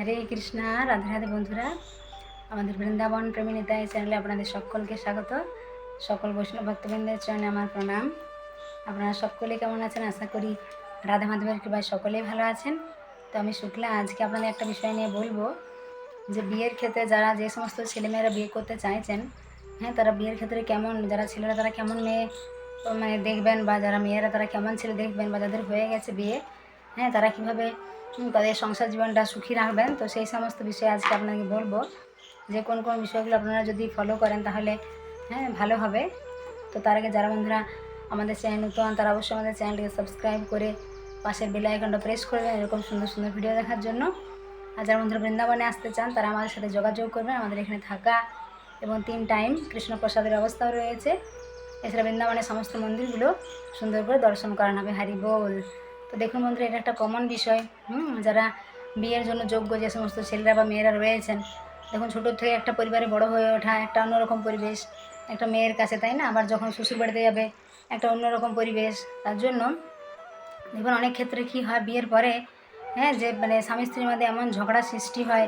হরে কৃষ্ণা, রাধে রাধে বন্ধুরা। আমাদের বৃন্দাবন প্রেমী নেতা এই চ্যানেলে আপনাদের সকলকে স্বাগত। সকল বৈষ্ণব ভক্তবৃন্দের চরণে আমার প্রণাম। আপনারা সকলে কেমন আছেন? আশা করি রাধা মাধবের কৃপায় সকলেই ভালো আছেন। তো আমি শুক্লা, আজকে আপনাদের একটা বিষয় নিয়ে বলব যে, বিয়ের ক্ষেত্রে যারা যে সমস্ত ছেলেমেয়েরা বিয়ে করতে চাইছেন হ্যাঁ তারা বিয়ের ক্ষেত্রে কেমন, যারা ছেলেরা তারা কেমন মেয়ে মানে দেখবেন বা যারা মেয়েরা তারা কেমন ছেলে দেখবেন বা যাদের হয়ে গেছে বিয়ে হ্যাঁ তারা কীভাবে তাদের সংসার জীবনটা সুখী রাখবেন, তো সেই সমস্ত বিষয়ে আজকে আপনাকে বলব। যে কোন কোন বিষয়গুলো আপনারা যদি ফলো করেন তাহলে হ্যাঁ ভালো হবে। তো তার আগে যারা বন্ধুরা আমাদের চ্যানেল নতুন, তারা অবশ্যই আমাদের চ্যানেলটিকে সাবস্ক্রাইব করে পাশের বেল আইকনটা প্রেস করবেন, এরকম সুন্দর সুন্দর ভিডিও দেখার জন্য। আর যারা বন্ধুরা বৃন্দাবনে আসতে চান, তারা আমাদের সাথে যোগাযোগ করবেন। আমাদের এখানে থাকা এবং তিন টাইম কৃষ্ণপ্রসাদের ব্যবস্থাও রয়েছে। এছাড়া বৃন্দাবনের সমস্ত মন্দিরগুলো সুন্দর করে দর্শন করানো হবে। হারি বল তো দেখুন বন্ধুরা, এটা একটা কমন বিষয়। হুম, যারা বিয়ের জন্য যোগ্য যে সমস্ত ছেলেরা বা মেয়েরা রয়েছেন, দেখুন ছোটোর থেকে একটা পরিবারে বড় হয়ে ওঠা একটা অন্যরকম পরিবেশ, একটা মেয়ের কাছে, তাই না? আবার যখন শ্বশুর বাড়িতে যাবে, একটা অন্যরকম পরিবেশ। তার জন্য দেখুন অনেক ক্ষেত্রে কী হয়, বিয়ের পরে হ্যাঁ যে মানে স্বামী স্ত্রীর মধ্যে এমন ঝগড়া সৃষ্টি হয়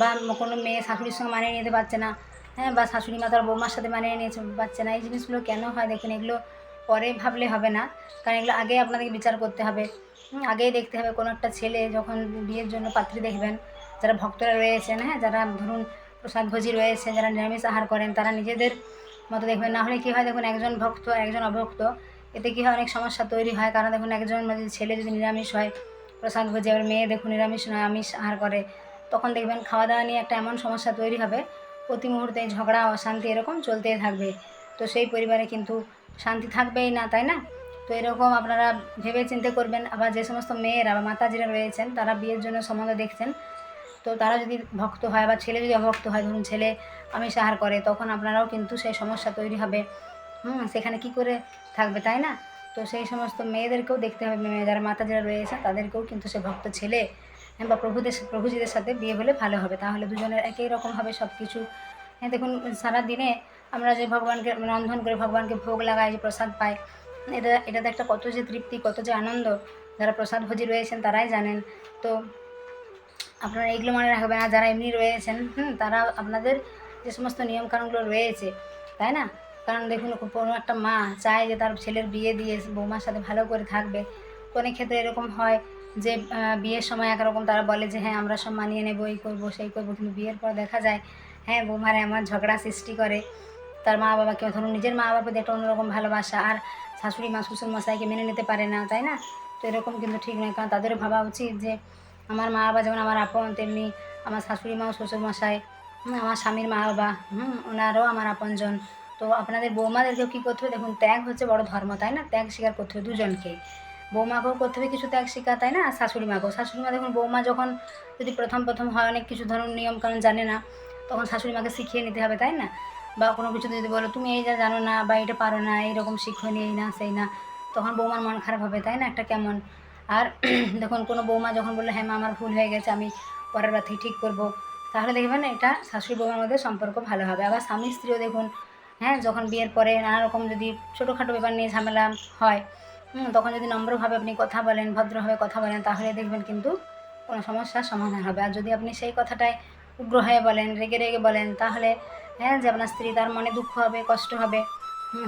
বা কোনো মেয়ে শাশুড়ির সঙ্গে মানিয়ে নিতে পারছে না হ্যাঁ বা শাশুড়ি মা তার বৌমার সাথে মানিয়ে নিতে পারছে না, এই জিনিসগুলো কেন হয়? দেখুন, এগুলো পরে ভাবলে হবে না। কারণ এগুলো আগে আপনাদেরকে বিচার করতে হবে। আগেই দেখতে হবে কোনো একটা ছেলে যখন বিয়ের জন্য পাত্রী দেখবেন, যারা ভক্তরা রয়েছেন হ্যাঁ যারা ধরুন প্রসাদ ভোজি রয়েছে যারা নিরামিষ আহার করেন, তারা নিজেদের মতো দেখবেন। না হলে কী হয়, দেখুন একজন ভক্ত, একজন অভক্ত, এতে কী হয়, অনেক সমস্যা তৈরি হয়। কারণ দেখুন একজন ছেলে যদি নিরামিষ হয়, প্রসাদ ভোজি, আবার মেয়ে দেখুন নিরামিষ নয়, আমিষ আহার করে, তখন দেখবেন খাওয়া দাওয়া নিয়ে একটা এমন সমস্যা তৈরি হবে, প্রতি মুহূর্তে ঝগড়া, অশান্তি এরকম চলতেই থাকবে। তো সেই পরিবারে কিন্তু শান্তি থাকবেই না, তাই না? তো এরকম আপনারা ভেবে চিন্তে করবেন। আবার যে সমস্ত মেয়েরা বা মাতাজিরা রয়েছেন, তারা বিয়ের জন্য সম্বন্ধ দেখছেন। তো তারা যদি ভক্ত হয় বা ছেলে যদি অভক্ত হয়, ধরুন ছেলে আমিষ আহার করে, তখন আপনারাও কিন্তু সেই সমস্যা তৈরি হবে। হুম, সেখানে কি করে থাকবে, তাই না? তো সেই সমস্ত মেয়েদেরকেও দেখতে হবে। মেয়ে যারা মাতাজিরা রয়েছে, তাদেরকেও কিন্তু সে ভক্ত ছেলে বা প্রভুদের প্রভুজিদের সাথে বিয়ে হলে ভালো হবে। তাহলে দুজনের একই রকম হবে সব কিছু হ্যাঁ দেখুন সারা দিনে আমরা যে ভগবানকে রন্ধন করে ভগবানকে ভোগ লাগাই, যে প্রসাদ পাই, এটা, এটাতে একটা কত যে তৃপ্তি, কত যে আনন্দ। যারা প্রসাদ ভোজি রয়েছেন, তারাই জানেন। তো আপনারা এইগুলো মনে রাখবেন। আর যারা এমনি রয়েছেন, হুম, তারা আপনাদের যে সমস্ত নিয়মকানুনগুলো রয়েছে, তাই না? কারণ দেখুন, কোনো একটা মা চায় যে তার ছেলের বিয়ে দিয়ে বৌমার সাথে ভালো করে থাকবে। অনেক ক্ষেত্রে এরকম হয় যে বিয়ের সময় একরকম তারা বলে যে হ্যাঁ আমরা সব মানিয়ে নেব, এই করব, সেই করব। কিন্তু বিয়ের পর দেখা যায় হ্যাঁ বৌমার এমন ঝগড়া সৃষ্টি করে। তার মা বাবাকে ধরুন নিজের মা বাবার প্রতি একটা অন্যরকম ভালোবাসা, আর শাশুড়ি মা, শ্বশুর মশাইকে মেনে নিতে পারে না, তাই না? তো এরকম কিন্তু ঠিক নয়, কারণ তাদেরও ভাবা উচিত যে আমার মা বাবা যেমন আমার আপন, তেমনি আমার শাশুড়ি মা, শ্বশুর মশাই আমার স্বামীর মা বাবা, হুম, ওনারও আমার আপনজন। তো আপনাদের বৌমাদেরকেও কী করতে হবে? দেখুন, ত্যাগ হচ্ছে বড় ধর্ম, তাই না? ত্যাগ স্বীকার করতে হবে দুজনকেই বৌমাকেও করতে হবে কিছু ত্যাগ স্বীকার, তাই না? আর শাশুড়ি মাকেও। শাশুড়ি মা, দেখুন, বৌমা যখন যদি প্রথম প্রথম হয়, অনেক কিছু ধরুন নিয়ম কারণ জানে না, তখন শাশুড়ি মাকে শিখিয়ে নিতে হবে, তাই না? বা কোনো কিছু যদি বলো, তুমি এই যা জানো না বা এটা পারো না, এইরকম শিক্ষণীয় এই না, সেই না, তখন বৌমার মন খারাপ হবে, তাই না? একটা কেমন? আর দেখুন, কোনো বৌমা যখন বলল হ্যাঁ মা, আমার ভুল হয়ে গেছে, আমি পরের বার ঠিক করব, তাহলে দেখবেন এটা শাশুড়ি বৌমার মধ্যে সম্পর্ক ভালো হবে। আবার স্বামী স্ত্রীও দেখুন হ্যাঁ যখন বিয়ের পরে নানা রকম যদি ছোটোখাটো ব্যাপার নিয়ে ঝামেলা হয় তখন যদি নম্রভাবে আপনি কথা বলেন, ভদ্রভাবে কথা বলেন, তাহলে দেখবেন কিন্তু কোনো সমস্যার সমাধান হবে। আর যদি আপনি সেই কথাটায় উগ্র হয়ে বলেন, রেগে রেগে বলেন, তাহলে হ্যাঁ যে আপনার স্ত্রী তার মনে দুঃখ হবে, কষ্ট হবে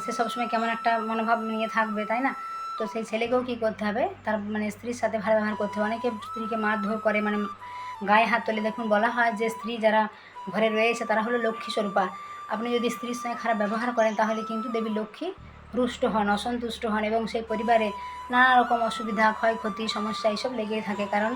সে সবসময় কেমন একটা মনোভাব নিয়ে থাকবে, তাই না? তো সেই ছেলেকেও কী করতে হবে? তার মানে স্ত্রীর সাথে ভালো ব্যবহার করতে হবে। অনেকে স্ত্রীকে মারধর করে মানে গায়ে হাত তোলে। দেখুন, বলা হয় যে স্ত্রী যারা ঘরে রয়েছে, তারা হলো লক্ষ্মী স্বরূপা। আপনি যদি স্ত্রীর সঙ্গে খারাপ ব্যবহার করেন, তাহলে কিন্তু দেবী লক্ষ্মী রুষ্ট হন, অসন্তুষ্ট হন এবং সেই পরিবারে নানা রকম অসুবিধা, ক্ষয়ক্ষতি, সমস্যা এইসব লেগেই থাকে। কারণ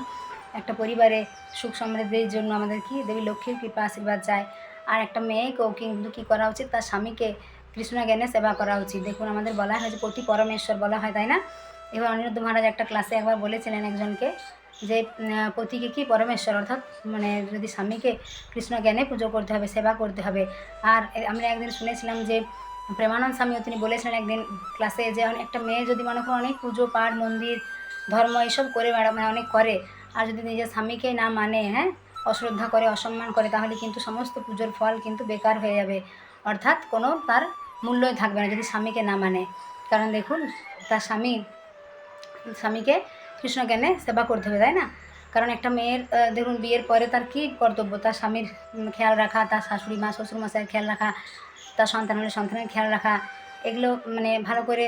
একটা পরিবারে সুখ সমৃদ্ধির জন্য আমাদের কি? দেবী লক্ষ্মীর কৃপা আশীর্বাদ চায়। আর একটা মেয়েকেও কিন্তু কী করা উচিত? তার স্বামীকে কৃষ্ণ জ্ঞানে সেবা করা উচিত। দেখুন, আমাদের বলা হয় যে পতি পরমেশ্বর বলা হয়, তাই না? এবার অনিরুদ্ধ মহারাজ একটা ক্লাসে একবার বলেছিলেন একজনকে যে পতিকে কি পরমেশ্বর? অর্থাৎ মানে যদি স্বামীকে কৃষ্ণ জ্ঞানে পুজো করতে হবে, সেবা করতে হবে। আর আমরা একদিন শুনেছিলাম যে প্রেমানন্দ স্বামীও তিনি বলেছিলেন একদিন ক্লাসে যে একটা মেয়ে যদি মনে করো অনেক পুজো, পাঠ, মন্দির, ধর্ম এইসব করে ম্যাডাম মানে অনেক করে, আর যদি নিজের স্বামীকে না মানে হ্যাঁ? অশ্রদ্ধা করে, অসম্মান করে, তাহলে কিন্তু সমস্ত পুজোর ফল কিন্তু বেকার হয়ে যাবে। অর্থাৎ কোনো তার মূল্যই থাকবে না যদি স্বামীকে না মানে। কারণ দেখুন, তার স্বামী, স্বামীকে কৃষ্ণ জ্ঞানে সেবা করতে হবে, তাই না? কারণ একটা মেয়ের দেখুন বিয়ের পরে তার কী কর্তব্য? তার স্বামীর খেয়াল রাখা, তার শাশুড়ি মা, শ্বশুর মশাইয়ের খেয়াল রাখা, তার সন্তান হলে সন্তানের খেয়াল রাখা, এগুলো মানে ভালো করে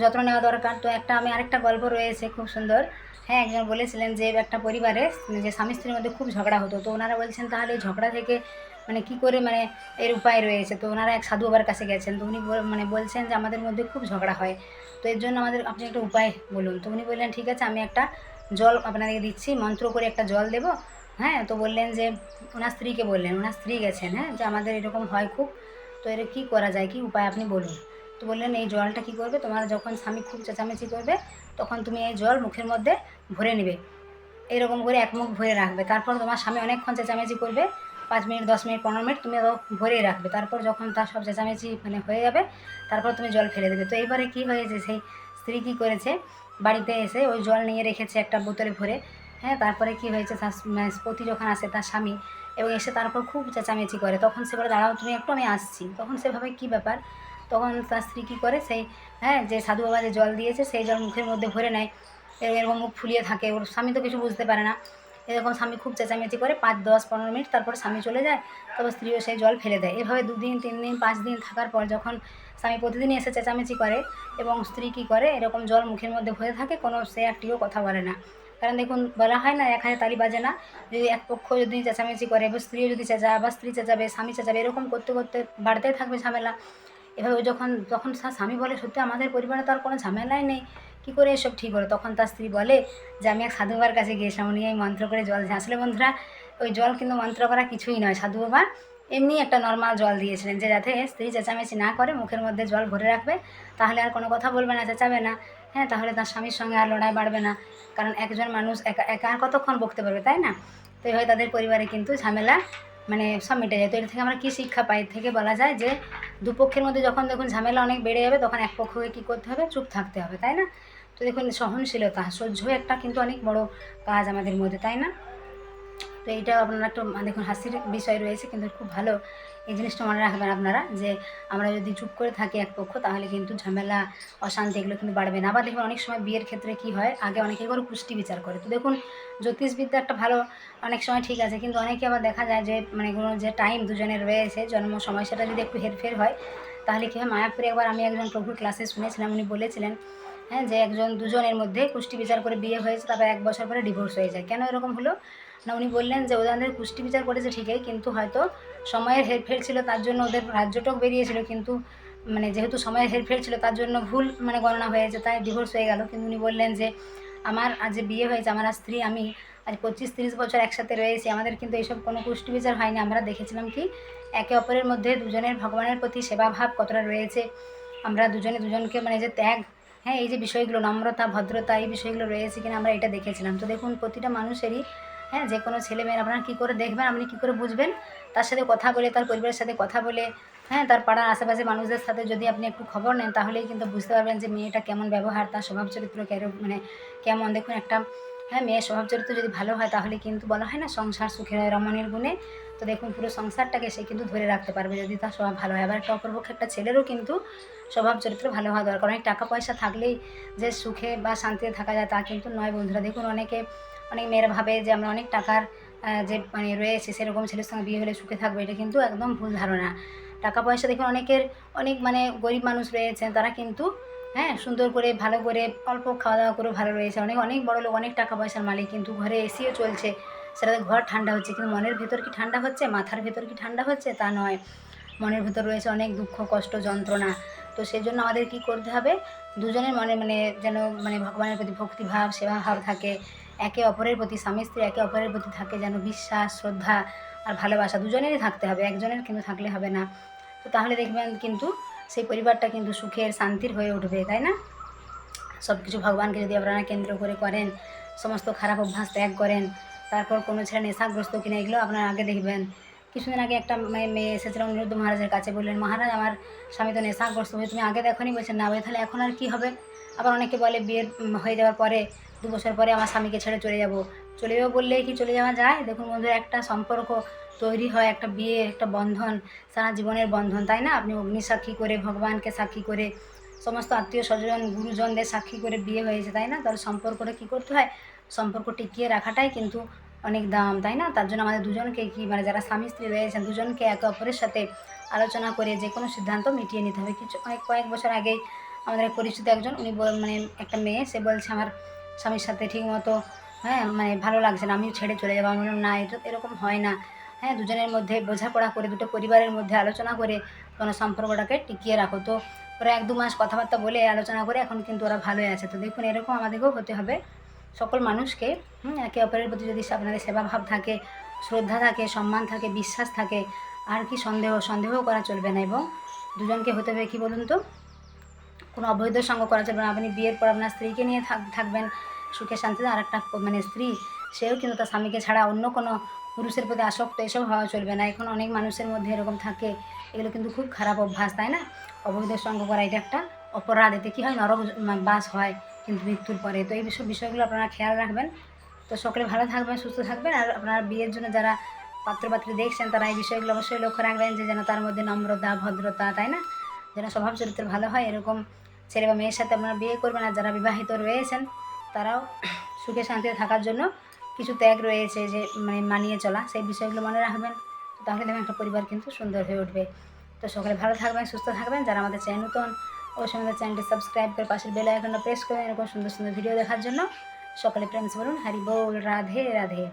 যত্ন নেওয়া দরকার। তো একটা আমি আরেকটা গল্প রয়েছে, খুব সুন্দর। হ্যাঁ একজন বলেছিলেন যে, একটা পরিবারে যে স্বামী স্ত্রীর মধ্যে খুব ঝগড়া হতো। তো ওনারা বলছেন, তাহলে ঝগড়া থেকে মানে কি করে মানে এর উপায় রয়েছে? তো ওনারা এক সাধু বাবার কাছে গেছেন। তো উনি মানে বলছেন যে, আমাদের মধ্যে খুব ঝগড়া হয়। তো এর জন্য আমাদের, আপনি একটা উপায় বলুন। তো উনি বললেন, ঠিক আছে, আমি একটা জল আপনাদেরকে দিচ্ছি, মন্ত্র করে একটা জল দেবো। হ্যাঁ তো বললেন যে, ওনার স্ত্রীকে বললেন, ওনার স্ত্রী গেছেন হ্যাঁ যে, আমাদের এরকম হয় খুব। তো এর কী করা যায়? কি উপায় আপনি বলুন? তো বললেন, এই জলটা কী করবে? তোমার যখন স্বামী খুব চেঁচামেচি করবে তখন তুমি এই জল মুখের মধ্যে ভরে নেবে। এরকম করে এক মুখ ভরে রাখবে। তারপর তোমার স্বামী অনেকক্ষণ চেঁচামেচি করবে। পাঁচ মিনিট, দশ মিনিট, পনেরো মিনিট তুমি ভরেই রাখবে। তারপর যখন তার সব চেঁচামেচি মানে হয়ে যাবে, তারপর তুমি জল ফেলে দেবে। তো এইবারে কী হয়েছে, সেই স্ত্রী কী করেছে? বাড়িতে এসে ওই জল নিয়ে রেখেছে একটা বোতলে ভরে। হ্যাঁ তারপরে কি হয়েছে? তার মানে পতি যখন আসে তার স্বামী এবং এসে তারপর খুব চেঁচামেচি করে। তখন সে বলে, দাঁড়াও তুমি, একটু আমি আসছি। তখন সে ভাবে কী ব্যাপার? তখন তার স্ত্রী কী করে? সেই হ্যাঁ যে সাধু বাবা যে জল দিয়েছে, সেই জল মুখের মধ্যে ভরে নেয়। এরকম মুখ ফুলিয়ে থাকে। ওর স্বামী তো কিছু বুঝতে পারে না। এরকম স্বামী খুব চেঁচামেচি করে পাঁচ, দশ, পনেরো মিনিট তারপর স্বামী চলে যায় তারপর স্ত্রীও সেই জল ফেলে দেয়। এভাবে দুদিন, তিন দিন, পাঁচ দিন থাকার পর যখন স্বামী প্রতিদিনই এসে চেঁচামেচি করে এবং স্ত্রী কী করে? এরকম জল মুখের মধ্যে ভরে থাকে, কোনো সে একটিও কথা বলে না। কারণ দেখুন, বলা হয় না, এক তালি বাজে না। যদি এক পক্ষ যদি চেঁচামেচি করে এবার স্ত্রীও যদি চেঁচা, বা স্ত্রী চেঁচাবে, স্বামী চেঁচাবে, এরকম করতে করতে বাড়তেই থাকবে ঝামেলা। এভাবে যখন তখন তার স্বামী বলে, সত্যি আমাদের পরিবারে তো আর কোনো ঝামেলাই নেই, কী করে এসব ঠিক হলো? তখন তার স্ত্রী বলে যে, আমি এক সাধু বাবার কাছে গিয়েছিলাম, উনি এই মন্ত্র করে জল আসলে বন্ধুরা, ওই জল কিন্তু মন্ত্র করা কিছুই নয়। সাধু বাবা এমনি একটা নর্মাল জল দিয়েছিলেন যে, যাতে স্ত্রী চেঁচামেচি না করে, মুখের মধ্যে জল ভরে রাখবে, তাহলে আর কোনো কথা বলবে না, চেঁচাবে না। হ্যাঁ তাহলে তার স্বামীর সঙ্গে আর লড়াই বাড়বে না। কারণ একজন মানুষ একা একা আর কতক্ষণ বকতে পারবে, তাই না? তো এইভাবে তাদের পরিবারে কিন্তু ঝামেলা মানে সব মিটে যায়। তো এর থেকে আমরা কী শিক্ষা পাই? থেকে বলা যায় যে দুপক্ষের মধ্যে যখন দেখুন ঝামেলা অনেক বেড়ে যাবে, তখন এক পক্ষকে কী করতে হবে? চুপ থাকতে হবে, তাই না? তো দেখুন সহনশীলতা, সহ্য একটা কিন্তু অনেক বড় কাজ আমাদের মধ্যে, তাই না? তো এইটা আপনারা একটু দেখুন হাসির বিষয় রয়েছে, কিন্তু খুব ভালো এই জিনিসটা মনে রাখবেন আপনারা যে আমরা যদি চুপ করে থাকি এক পক্ষ, তাহলে কিন্তু ঝামেলা, অশান্তি এগুলো কিন্তু বাড়বে না। আবার দেখবেন অনেক সময় বিয়ের ক্ষেত্রে কি হয়, আগে অনেকে করে পুষ্টি বিচার করে। তো দেখুন, জ্যোতিষবিদ্যা একটা ভালো অনেক সময় ঠিক আছে, কিন্তু অনেকে আবার দেখা যায় যে মানে কোনো যে টাইম দুজনের রয়েছে, জন্ম সময়, সেটা যদি একটু হেরফের হয়, তাহলে কী হয়, মায়াপুরে একবার আমি একজন প্রভুর ক্লাসে শুনেছিলাম, উনি বলেছিলেন হ্যাঁ যে একজন দুজনের মধ্যে কুষ্টি বিচার করে বিয়ে হয়েছে, তারপর এক বছর পরে ডিভোর্স হয়ে যায়। কেন এরকম হলো? না, উনি বললেন যে ওদের কুষ্টি বিচার করেছে ঠিকই, কিন্তু হয়তো সময়ের হেরফের ছিল তার জন্য ওদের রাজ্যটাও বেরিয়েছিল, কিন্তু মানে যেহেতু সময়ের হেরফের ছিল তার জন্য ভুল মানে গণনা হয়েছে, তাই ডিভোর্স হয়ে গেল। কিন্তু উনি বললেন যে, আমার আজ বিয়ে হয়েছে, আমার স্ত্রী, আমি আজ পঁচিশ তিরিশ বছর একসাথে রয়েছি, আমাদের কিন্তু এইসব কোনো কুষ্টি বিচার হয়নি। আমরা দেখেছিলাম কি, একে অপরের মধ্যে দুজনের ভগবানের প্রতি সেবাভাব কতটা রয়েছে। আমরা দুজনে দুজনকে মানে যে ত্যাগ হ্যাঁ এই যে বিষয়গুলো নম্রতা, ভদ্রতা, এই বিষয়গুলো রয়েছে কিনা আমরা এটা দেখেছিলাম। তো দেখুন, প্রতিটা মানুষেরই হ্যাঁ যে কোনো ছেলে মেয়ের আপনারা কী করে দেখবেন, আপনি কী করে বুঝবেন? তার সাথে কথা বলে, তার পরিবারের সাথে কথা বলে হ্যাঁ তার পাড়ার আশেপাশে মানুষদের সাথে যদি আপনি একটু খবর নেন, তাহলেই কিন্তু বুঝতে পারবেন যে মেয়েটা কেমন ব্যবহার, তার স্বভাব চরিত্র মানে কেমন। দেখুন একটা হ্যাঁ মেয়ের স্বভাব চরিত্র যদি ভালো হয়, তাহলে কিন্তু বলা হয় না সংসার সুখের হয়, রমণীর গুণে। তো দেখুন, পুরো সংসারটাকে সে কিন্তু ধরে রাখতে পারবে যদি তার স্বভাব ভালো হয়। আবার একটা অপরপক্ষে একটা ছেলেরও কিন্তু স্বভাব চরিত্র ভালো হওয়া দরকার। অনেক টাকা পয়সা থাকলেই যে সুখে বা শান্তিতে থাকা যায়, তা কিন্তু নয় বন্ধুরা। দেখুন, অনেকে অনেক মেয়েরা ভাবে যে আমরা অনেক টাকার যে মানে রয়েছে সেরকম ছেলের সঙ্গে বিয়ে হলে সুখে থাকবে, এটা কিন্তু একদম ভুল ধারণা। টাকা পয়সা দেখুন, অনেকের অনেক মানে গরিব মানুষ রয়েছেন, তারা কিন্তু হ্যাঁ সুন্দর করে, ভালো করে, অল্প খাওয়া দাওয়া করে ভালো রয়েছে। অনেক অনেক বড় লোক, অনেক টাকা পয়সার মালিক, কিন্তু ঘরে এসিও চলছে, সেটাতে ঘর ঠান্ডা হচ্ছে, কিন্তু মনের ভেতর কি ঠান্ডা হচ্ছে, মাথার ভেতর কি ঠান্ডা হচ্ছে, তা নয়। মনের ভেতর রয়েছে অনেক দুঃখ, কষ্ট, যন্ত্রণা। তো সেই জন্য আমাদের কি করতে হবে? দুজনের মনে মানে যেন মানে ভগবানের প্রতি ভক্তিভাব সেবা ভাব থাকে। একে অপরের প্রতি স্বামী স্ত্রী একে অপরের প্রতি থাকে যেন বিশ্বাস, শ্রদ্ধা আর ভালোবাসা দুজনেরই থাকতে হবে, একজনের কিন্তু থাকলে হবে না। তো তাহলে দেখবেন কিন্তু সেই পরিবারটা কিন্তু সুখের, শান্তির হয়ে উঠবে, তাই না? সব কিছু ভগবানকে যদি আপনারা কেন্দ্র করে করেন, সমস্ত খারাপ অভ্যাস ত্যাগ করেন, তারপর কোনো ছেলে নেশাগ্রস্ত কিনা, এগুলো আপনারা আগে দেখবেন। কিছুদিন আগে একটা মেয়ে মেয়ে এসেছিল অনিরুদ্ধ মহারাজের কাছে, বললেন, মহারাজ, আমার স্বামী তো নেশাগ্রস্ত হয়ে, তুমি আগে দেখনি? বলছেন, না তাহলে এখন আর কি হবে? আবার অনেকে বলে, বিয়ের হয়ে যাওয়ার পরে দু বছর পরে আমার স্বামীকে ছেড়ে চলে যাব। চলে যাব বললেই কি চলে যাওয়া যায়? দেখুন বন্ধুরা, একটা সম্পর্ক তৈরি হয়, একটা বিয়ে, একটা বন্ধন, সারা জীবনের বন্ধন, তাই না? আপনি অগ্নি সাক্ষী করে, ভগবানকে সাক্ষী করে, সমস্ত আত্মীয় স্বজন, গুরুজনদের সাক্ষী করে বিয়ে হয়েছে, তাই না? তাহলে সম্পর্কটা কী করতে হয়? সম্পর্ক টিকিয়ে রাখাটাই কিন্তু অনেক দাম, তাই না? তার জন্য আমাদের দুজনকে কি মানে যারা স্বামী স্ত্রী রয়েছেন, দুজনকে একে অপরের সাথে আলোচনা করে যে কোনো সিদ্ধান্ত মিটিয়ে নিতে হবে। কিছু, অনেক কয়েক বছর আগেই আমাদের পরিচিত একজন, উনি মানে একটা মেয়ে, সে বলছে, আমার স্বামীর সাথে ঠিক মতো হ্যাঁ মানে ভালো লাগছে না, আমিও ছেড়ে চলে যাব। আমি বললাম, না এটা এরকম হয় না। হ্যাঁ দুজনের মধ্যে বোঝাপড়া করে, দুটো পরিবারের মধ্যে আলোচনা করে কোনো সম্পর্কটাকে টিকিয়ে রাখো। তো ওরা এক দু মাস কথাবার্তা বলে আলোচনা করে এখন কিন্তু ওরা ভালোই আছে। তো দেখুন, এরকম আমাদেরকেও হতে হবে সকল মানুষকে একে অপরের প্রতি যদি আপনাদের সেবাভাব থাকে, শ্রদ্ধা থাকে, সম্মান থাকে, বিশ্বাস থাকে, আর কি সন্দেহ সন্দেহ করা চলবে না। এবং দুজনকে হতে হবে কি বলুন তো? কোনো অবৈধ সঙ্গ করা চলবে না। আপনি বিয়ের পর আপনার স্ত্রীকে নিয়ে থাক- থাকবেন সুখে শান্তিতে। আর একটা মানে স্ত্রী, সেও কিন্তু তার স্বামীকে ছাড়া অন্য কোনো পুরুষের প্রতি আসক্ত এসব হওয়া চলবে না। এখন অনেক মানুষের মধ্যে এরকম থাকে। এগুলো কিন্তু খুব খারাপ অভ্যাস, তাই না? অবৈধ সঙ্গ করা, এটা একটা অপরাধ। এতে কী হয়? নরক বাস হয় কিন্তু মৃত্যুর পরে। তো এই বিষয় বিষয়গুলো আপনারা খেয়াল রাখবেন। তো সকলে ভালো থাকবেন, সুস্থ থাকবেন। আর আপনারা বিয়ের জন্য যারা পাত্রপাত্রী দেখছেন, তারা এই বিষয়গুলো অবশ্যই লক্ষ্য রাখবেন যে যেন তার মধ্যে নম্রতা, ভদ্রতা, তাই না? যেন স্বভাব চরিত্র ভালো হয়, এরকম ছেলে বা মেয়ের সাথে আপনারা বিয়ে করবেন আর যারা বিবাহিত রয়েছেন, তারাও সুখে শান্তিতে থাকার জন্য কিছু ত্যাগ রয়েছে যে মানে মানিয়ে চলা। সেই বিষয়গুলো মনে রাখবেন। তাহলে দেখবেন একটা পরিবার কিন্তু সুন্দর হয়ে উঠবে। তো সকলে ভালো থাকবেন, সুস্থ থাকবেন। যারা আমাদের চ্যানেল নতুন, অবশ্যই আমাদের চ্যানেলটি সাবস্ক্রাইব করে পাশের বেল আইকনটা প্রেস করে এরকম সুন্দর সুন্দর ভিডিও দেখার জন্য সকলে প্রেমস বলুন, হরি বল, রাধে রাধে।